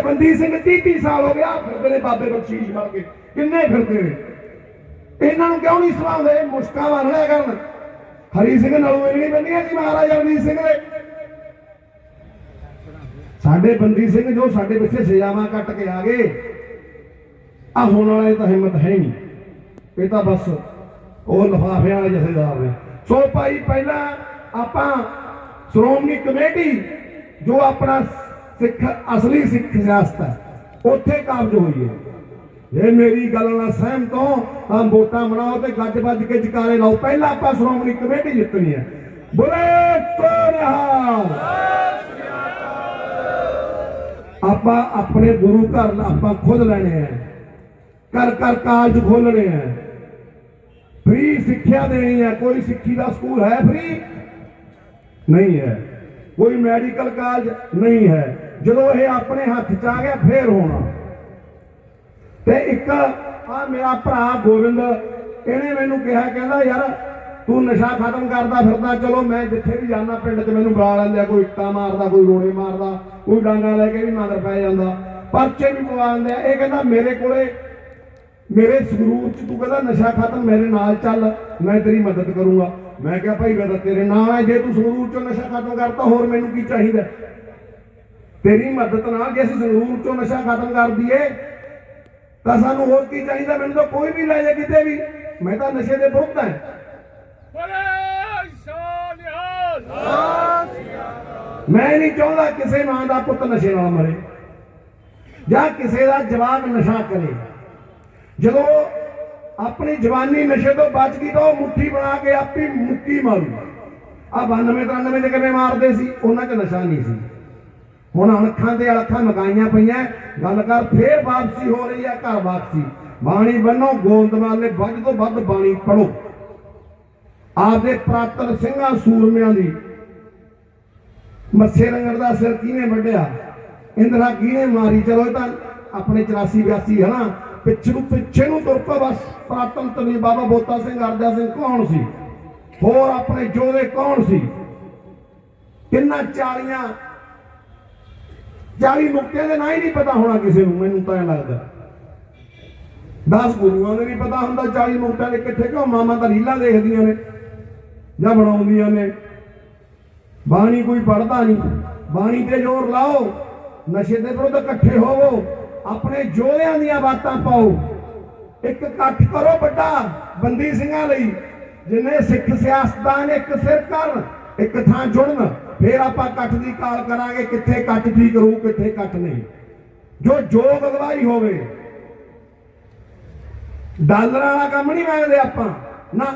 ਸਾਡੇ ਬੰਦੀ ਸਿੰਘ 30 30 ਸਾਲ ਹੋ ਗਿਆ, ਫਿਰਦੇ ਨੇ ਬਾਬੇ ਬਖਸ਼ੀਸ਼ ਬਣ ਕੇ। ਕਿੰਨੇ ਫਿਰਦੇ ਨੇ? ਇਹਨਾਂ ਨੂੰ ਕਿਉਂ ਨਹੀਂ ਸਵਾਉਂਦੇ ਮੁਸ਼ਕਾਂ ਮਾਰ ਲਿਆ ਕਰਨ। ਹਰੀ ਸਿੰਘ ਨਲੂ ਇਹ ਨਹੀਂ ਬੰਦੀਆਂ ਸੀ ਮਹਾਰਾਜਾ ਰਣਜੀਤ ਸਿੰਘ ਦੇ। ਸਾਡੇ ਬੰਦੀ ਸਿੰਘ ਜੋ ਸਾਡੇ ਪਿੱਛੇ ਸਜ਼ਾਵਾਂ ਕੱਟ ਕੇ ਆ ਗਏ ਆ ਹੁਣ ਵਾਲੇ ਤਾਂ ਹਿੰਮਤ ਹੈ ਨਹੀਂ। ਇਹ ਤਾਂ ਬਸ ਉਹ ਲਫਾਫਿਆਂ ਵਾਲੇ ਜਥੇਦਾਰ ਨੇ। ਸੋ ਭਾਈ, ਪਹਿਲਾਂ ਆਪਾਂ ਸ਼੍ਰੋਮਣੀ ਕਮੇਟੀ, ਜੋ ਆਪਣਾ ਸਿੱਖ ਅਸਲੀ ਸਿੱਖ ਸਿਆਸਤ ਹੈ। ਉੱਥੇ ਕਾਬਜ ਹੋਈ ਹੈ ਜੇ ਮੇਰੀ ਗੱਲ ਨਾਲ ਸਹਿਮਤ ਹੋ, ਤਾਂ ਵੋਟਾਂ ਬਣਾਓ ਤੇ ਗੱਜ ਵੱਜ ਕੇ ਜਕਾਰੇ ਲਾਓ। ਪਹਿਲਾਂ ਆਪਾਂ ਸ਼੍ਰੋਮਣੀ ਕਮੇਟੀ ਜਿੱਤਣੀ ਹੈ। ਬੁਲੇ ਸੋਨਿਹਾਲ ਆਪਾਂ ਆਪਣੇ ਗੁਰੂ ਘਰ ਆਪਾਂ ਖੁਦ ਲੈਣੇ ਆ ਕਰ ਕਰ ਕਾਲਜ ਖੋਲਣੇ ਆ ਫ੍ਰੀ ਸਿੱਖਿਆ ਦੇਣੀ ਹੈ। ਕੋਈ ਸਿੱਖੀ ਦਾ ਸਕੂਲ ਹੈ ਫ੍ਰੀ? ਨਹੀਂ ਹੈ। ਕੋਈ ਮੈਡੀਕਲ ਕਾਲਜ ਨਹੀਂ ਹੈ। ਜਦੋਂ ਇਹ ਆਪਣੇ ਹੱਥ ਚ ਆ ਗਿਆ, ਫੇਰ ਹੋਣਾ। ਤੇ ਇੱਕ ਆ ਮੇਰਾ ਭਰਾ ਗੋਬਿੰਦ ਇਹਨੇ ਮੈਨੂੰ ਕਿਹਾ, ਕਹਿੰਦਾ, ਯਾਰ, ਤੂੰ ਨਸ਼ਾ ਖਤਮ ਕਰਦਾ ਫਿਰਦਾ, ਚਲੋ ਮੈਂ ਜਿੱਥੇ ਵੀ ਜਾਂਦਾ, ਪਿੰਡ 'ਚ ਮੈਨੂੰ ਬੁਲਾ ਲੈਂਦੇ ਆ ਕੋਈ ਇੱਟਾਂ ਮਾਰਦਾ, ਕੋਈ ਰੋੜੇ ਮਾਰਦਾ, ਕੋਈ ਡਾਂਗਾ ਲੈ ਕੇ ਵੀ ਮਗਰ ਪੈ ਜਾਂਦਾ। ਪਰਚੇ ਵੀ ਪਵਾ ਦਿੰਦੇ ਆ ਇਹ ਕਹਿੰਦਾ, ਮੇਰੇ ਕੋਲੇ, ਮੇਰੇ ਸੰਗਰੂਰ 'ਚ ਤੂੰ ਕਹਿੰਦਾ, ਨਸ਼ਾ ਖਤਮ, ਮੇਰੇ ਨਾਲ ਚੱਲ, ਮੈਂ ਤੇਰੀ ਮਦਦ ਕਰੂੰਗਾ। ਮੈਂ ਕਿਹਾ, ਭਾਈ, ਮੈਂ ਤਾਂ ਤੇਰੇ ਨਾਲ ਹੈ ਜੇ ਤੂੰ ਸੰਗਰੂਰ 'ਚੋਂ ਨਸ਼ਾ ਖਤਮ ਕਰਤਾ, ਹੋਰ ਮੈਨੂੰ ਕੀ ਚਾਹੀਦਾ? ਤੇਰੀ ਮਦਦ ਨਾਲ ਜੇ ਅਸੀਂ ਸੰਗਰੂਰ 'ਚੋਂ ਨਸ਼ਾ ਖਤਮ ਕਰ ਦਈਏ ਤਾਂ ਸਾਨੂੰ ਹੋਰ ਕੀ ਚਾਹੀਦਾ? ਮੈਨੂੰ ਤਾਂ ਕੋਈ ਵੀ ਲੈ ਜਾ ਕਿਤੇ ਵੀ। ਮੈਂ ਤਾਂ ਨਸ਼ੇ ਦੇ ਵਿਰੁੱਧ ਹਾਂ। ਮੈਂ ਨਹੀਂ ਚਾਹੁੰਦਾ ਕਿਸੇ ਮਾਂ ਦਾ ਪੁੱਤ ਨਸ਼ੇ ਨਾਲ ਮਰੇ ਜਾਂ ਕਿਸੇ ਦਾ ਜਵਾਨ ਨਸ਼ਾ ਕਰੇ। ਜਦੋਂ ਆਪਣੀ ਜਵਾਨੀ ਨਸ਼ੇ ਤੋਂ ਬਚ ਗਈ ਤਾਂ ਉਹ ਮੁੱਠੀ ਬਣਾ ਕੇ ਆਪੀ ਮੁੱਕੀ ਮਾਰੂ। ਆ 92 93 ਦੇ ਕਿਵੇਂ ਮਾਰਦੇ ਸੀ? ਉਹਨਾਂ 'ਚ ਨਸ਼ਾ ਨਹੀਂ ਸੀ। ਹੁਣ ਅਣਖਾਂ ਤੇ ਅਣਖਾਂ ਮਕਾਈਆਂ ਪਈਆਂ। ਗੱਲ ਕਰ, ਫੇਰ ਵਾਪਸੀ ਹੋ ਰਹੀ ਹੈ ਘਰ ਵਾਪਸੀ। ਬਾਣੀ ਬੰਨੋ ਗੋਂਦਵਾਲ ਵੱਧ ਤੋਂ ਵੱਧ ਬਾਣੀ ਪੜੋ ਆਪਦੇ ਪ੍ਰਾਤਨ ਸਿੰਘਾਂ ਸੂਰਮਿਆਂ ਦੀ। ਮੱਸੇ ਰੰਗੜ ਦਾ ਸਿਰ ਕਿਹਨੇ ਵੱਢਿਆ? ਇੰਦਰਾ ਕਿਹਨੇ ਮਾਰੀ? ਚਲੋ ਇਹ ਤਾਂ ਆਪਣੇ 84 82 ਹਨਾ ਨਾ। ਪਿੱਛੇ ਨੂੰ ਪਿੱਛੇ ਨੂੰ ਤੁਰ ਪਾ ਬਸ। ਪ੍ਰਾਤਨ ਤਨੀ ਬਾਬਾ ਬੋਤਾ ਸਿੰਘ ਅਰਦਾ ਸਿੰਘ ਕੌਣ ਸੀ? ਹੋਰ ਆਪਣੇ ਜੋਧੇ ਕੌਣ ਸੀ? ਕਿੰਨਾ ਚਾਲੀਆਂ 40 ਨੁਕਤਿਆਂ ਦੇ ਨਾਂ ਹੀ ਨਹੀਂ ਪਤਾ ਹੋਣਾ ਕਿਸੇ ਨੂੰ, ਮੈਨੂੰ ਤਾਂ ਲੱਗਦਾ। 10 ਗੁਰੂਆਂ ਦੇ ਨਹੀਂ ਪਤਾ ਹੁੰਦਾ 40 ਨੁਕਤਿਆਂ ਦੇ ਕਿੱਥੇ ਕਿਉਂ ਮਾਮਾ ਤਾਂ ਰੀਲਾਂ ਦੇਖਦੀਆਂ ਨੇ, ਜਾਂ ਬਣਾਉਂਦੀਆਂ ਨੇ। ਬਾਣੀ ਕੋਈ ਪੜਦਾ ਨਹੀਂ, ਬਾਣੀ ਤੇ ਜ਼ੋਰ ਲਾਓ, ਨਸ਼ੇ ਦੇ ਵਿਰੁੱਧ ਇਕੱਠੇ ਹੋਵੋ, ਆਪਣੇ ਜੋਧਿਆਂ ਦੀਆਂ ਬਾਤਾਂ ਪਾਓ। ਇੱਕ ਇਕੱਠ ਕਰੋ ਵੱਡਾ, ਬੰਦੀ ਸਿੰਘਾਂ ਲਈ, ਜਿਨੇ ਸਿੱਖ ਸਿਆਸਤਦਾਨ ਇੱਕ ਸਿਰ ਕਰਨ ਇੱਕ ਥਾਂ ਜੁੜਨ, ਫੇਰ ਆਪਾਂ ਇਕੱਠ ਦੀ ਕਾਲ ਕਰਾਂਗੇ ਕਿੱਥੇ ਇਕੱਠ ਠੀਕ ਰਹੂ ਕਿੱਥੇ ਇਕੱਠ ਨਹੀਂ। ਜੋ ਜੋਗ ਅਗਵਾਈ ਹੋਵੇ, ਡਾਲਰਾਂ ਵਾਲਾ ਕੰਮ ਨਹੀਂ ਮੰਗਦੇ ਆਪਾਂ।